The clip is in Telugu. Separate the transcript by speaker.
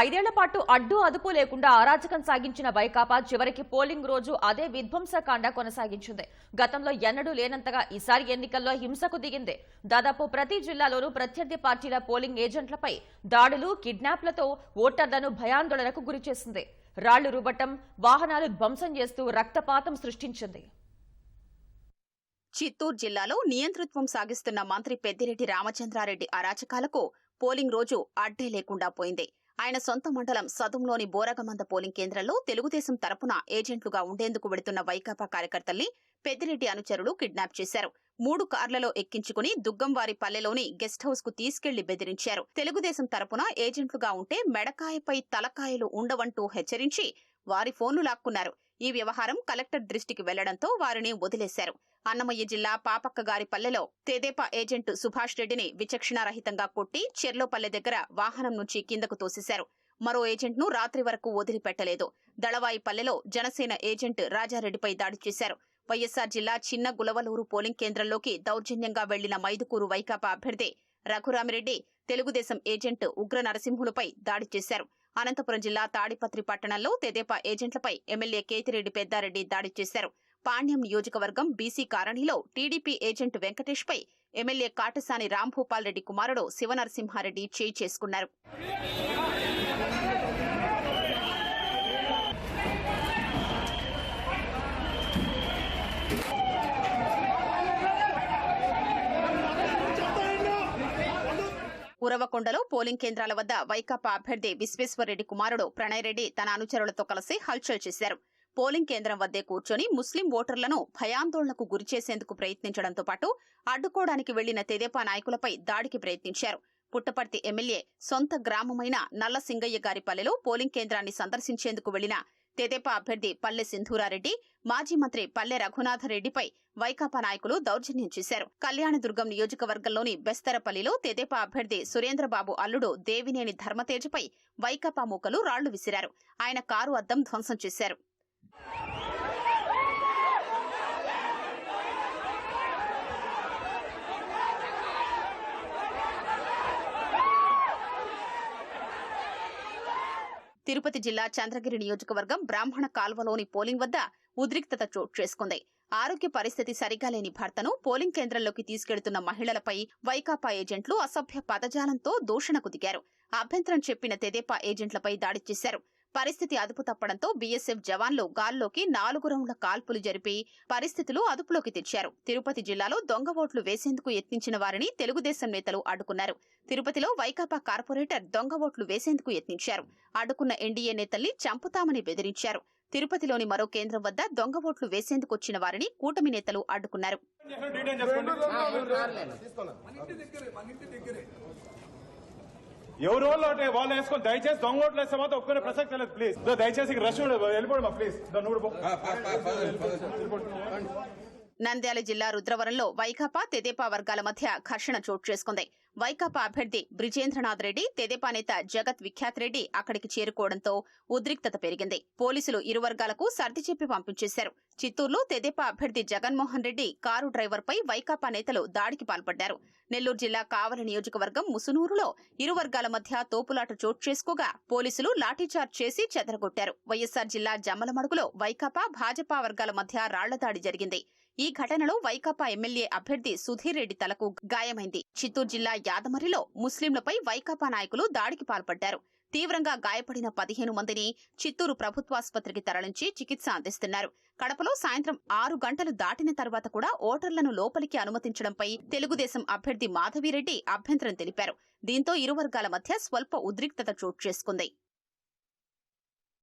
Speaker 1: ఐదేళ్ళ పాటు అడ్డు అదుపు లేకుండా అరాచకం సాగించిన వైకాపా చివరికి పోలింగ్ రోజు అదే విధ్వంసకాండ కొనసాగించింది. గతంలో ఎన్నడూ లేనంతగా ఈసారి ఎన్నికల్లో హింసకు దిగింది. దాదాపు ప్రతి జిల్లాలోనూ ప్రత్యర్థి పార్టీల పోలింగ్ ఏజెంట్లపై దాడులు కిడ్నాప్లతో ఓటర్లను భయాందోళనకు గురిచేసింది రాళ్ళు రుబ్బటం వాహనాలు ధ్వంసం చేస్తూ రక్తపాతం సృష్టించింది.
Speaker 2: చిత్తూరు జిల్లాలో నియంతృత్వం సాగిస్తున్న మంత్రి పెద్దిరెడ్డి రామచంద్రారెడ్డి అరాచకాలకు పోలింగ్ రోజు అడ్డే లేకుండా పోయింది. ఆయన సొంత మండలం సదుంలోని బోరగమంద పోలింగ్ కేంద్రంలో తెలుగుదేశం తరపున ఏజెంట్లుగా ఉండేందుకు వెడుతున్న వైకాపా కార్యకర్తల్ని పెద్దిరెడ్డి అనుచరులు కిడ్నాప్ చేశారు. మూడు కార్లలో ఎక్కించుకుని దుగ్గంవారి పల్లెలోని గెస్ట్ హౌస్కు తీసుకెళ్ళి బెదిరించారు. తెలుగుదేశం తరపున ఏజెంట్లుగా ఉంటే మెడకాయపై తలకాయలు ఉండవంటూ హెచ్చరించి వారి ఫోన్లు లాక్కున్నారు. ఈ వ్యవహారం కలెక్టర్ దృష్టికి వెళ్ళడంతో వారిని వదిలేశారు. అన్నమయ్య జిల్లా పాపక్కగారి పల్లెలో తెదేపా ఏజెంట్ సుభాష్ రెడ్డిని విచక్షణారహితంగా కొట్టి చెర్లోపల్లె దగ్గర వాహనం నుంచి కిందకు తోసేశారు. మరో ఏజెంట్ను రాత్రి వరకు వదిలిపెట్టలేదు. దళవాయి పల్లెలో జనసేన ఏజెంట్ రాజారెడ్డిపై దాడి చేశారు. వైఎస్సార్ జిల్లా చిన్న గులవలూరు పోలింగ్ కేంద్రంలోకి దౌర్జన్యంగా వెళ్ళిన మైదుకూరు వైకాపా అభ్యర్థి రఘురామిరెడ్డి తెలుగుదేశం ఏజెంట్ ఉగ్ర నరసింహులపై దాడి చేశారు. అనంతపురం జిల్లా తాడిపత్రి పట్టణంలో తెదేపా ఏజెంట్లపై ఎమ్మెల్యే కేతిరెడ్డి పెద్దారెడ్డి దాడి చేశారు. పాణ్యం నియోజకవర్గం బీసీ కాలనీలో టీడీపీ ఏజెంట్ వెంకటేష్పై ఎమ్మెల్యే కాటసాని రాంభూపాల్ రెడ్డి కుమారుడు శివనరసింహారెడ్డి చేయి చేసుకున్నారు. ఉరవకొండలో పోలింగ్ కేంద్రాల వద్ద వైకాపా అభ్యర్థి విశ్వేశ్వరరెడ్డి కుమారుడు ప్రణయ్ రెడ్డి తన అనుచరులతో కలిసి హల్చల్ చేశారు. పోలింగ్ కేంద్రం వద్దే కూర్చొని ముస్లిం ఓటర్లను భయాందోళనకు గురిచేసేందుకు ప్రయత్నించడంతో పాటు అడ్డుకోవడానికి వెళ్ళిన తెదేపా నాయకులపై దాడికి ప్రయత్నించారు. పుట్టపర్తి ఎమ్మెల్యే సొంత గ్రామమైన నల్లసింగయ్య గారి పల్లెలో పోలింగ్ కేంద్రాన్ని సందర్శించేందుకు వెళ్ళిన తెదేపా అభ్యర్థి పల్లె సింధూరారెడ్డి మాజీ మంత్రి పల్లె రఘునాథరెడ్డిపై వైకాపా నాయకులు దౌర్జన్యం చేశారు. కళ్యాణదుర్గం నియోజకవర్గంలోని బెస్తరపల్లిలో తెదేపా అభ్యర్థి సురేంద్రబాబు అల్లుడు దేవినేని ధర్మతేజపై వైకాపా మూకలు రాళ్ళు విసిరారు. ఆయన కారు అద్దం ధ్వంసం చేశారు. తిరుపతి జిల్లా చంద్రగిరి నియోజకవర్గం బ్రాహ్మణ కాల్వలోని పోలింగ్ వద్ద ఉద్రిక్తత చోటు చేసుకుంది. ఆరోగ్య పరిస్థితి సరిగా లేని భర్తను పోలింగ్ కేంద్రంలోకి తీసుకెళ్తున్న మహిళలపై వైకాపా ఏజెంట్లు అసభ్య పదజాలంతో దూషణకు దిగారు. అభ్యంతరం చెప్పిన తెదేపా ఏజెంట్లపై దాడి చేశారు. పరిస్థితి అదుపు తప్పడంతో బీఎస్ఎఫ్ జవాన్లు గాల్లోకి నాలుగు రౌండ్ల కాల్పులు జరిపి పరిస్థితులు అదుపులోకి తెచ్చారు తిరుపతి జిల్లాలో దొంగ ఓట్లు వేసేందుకు యత్నించిన వారిని తెలుగుదేశం నేతలు అడ్డుకున్నారు తిరుపతిలో వైకాపా కార్పొరేటర్ దొంగ ఓట్లు వేసేందుకు యత్నించారు అడ్డుకున్న ఎన్డీఏ నేతల్ని చంపుతామని బెదిరించారు తిరుపతిలోని మరో కేంద్రం వద్ద దొంగ ఓట్లు వేసేందుకు వచ్చిన వారిని కూటమి నేతలు అడ్డుకున్నారు
Speaker 3: ఎవరు వాళ్ళు వాళ్ళు వేసుకొని దయచేసి దొంగ ఓట్లు వేస్తే మాత్రం ఒప్పుకునే ప్రసక్తి లేదు ప్లీజ్ దయచేసి రష్ వెళ్ళిపోడమా ప్లీజ్ పో.
Speaker 2: నంద్యాల జిల్లా రుద్రవరంలో వైకాపా తెదేపా వర్గాల మధ్య ఘర్షణ చోటు చేసుకుంది. వైకాపా అభ్యర్థి బ్రిజేంద్రనాథ్ రెడ్డి తెదేపా నేత జగత్ విఖ్యాత్ రెడ్డి అక్కడికి చేరుకోవడంతో ఉద్రిక్తత పెరిగింది. పోలీసులు ఇరు వర్గాలకు సర్ది చెప్పి పంపించేశారు. చిత్తూరులో తెదేపా అభ్యర్థి జగన్మోహన్ రెడ్డి కారు డ్రైవర్పై వైకాపా నేతలు దాడికి పాల్పడ్డారు. నెల్లూరు జిల్లా కావలి నియోజకవర్గం ముసునూరులో ఇరు వర్గాల మధ్య తోపులాట చోటు చేసుకోగా పోలీసులు లాఠీచార్జ్ చేసి చెదరగొట్టారు. వైఎస్సార్ జిల్లా జమ్మలమడుగులో వైకాపా భాజపా వర్గాల మధ్య రాళ్ళ దాడి జరిగింది. ఈ ఘటనలో వైకాపా ఎమ్మెల్యే అభ్యర్థి సుధీర్ రెడ్డి తలకు గాయమైంది. చిత్తూరు జిల్లా యాదమరిలో ముస్లింలపై వైకాపా నాయకులు దాడికి పాల్పడ్డారు. తీవ్రంగా గాయపడిన పదిహేను మందిని చిత్తూరు ప్రభుత్వాసుపత్రికి తరలించి చికిత్స అందిస్తున్నారు. కడపలో సాయంత్రం ఆరు గంటలు దాటిన తర్వాత కూడా ఓటర్లను లోపలికి అనుమతించడంపై తెలుగుదేశం అభ్యర్థి మాధవిరెడ్డి అభ్యంతరం తెలిపారు. దీంతో ఇరు వర్గాల మధ్య స్వల్ప ఉద్రిక్తత చోటు చేసుకుంది.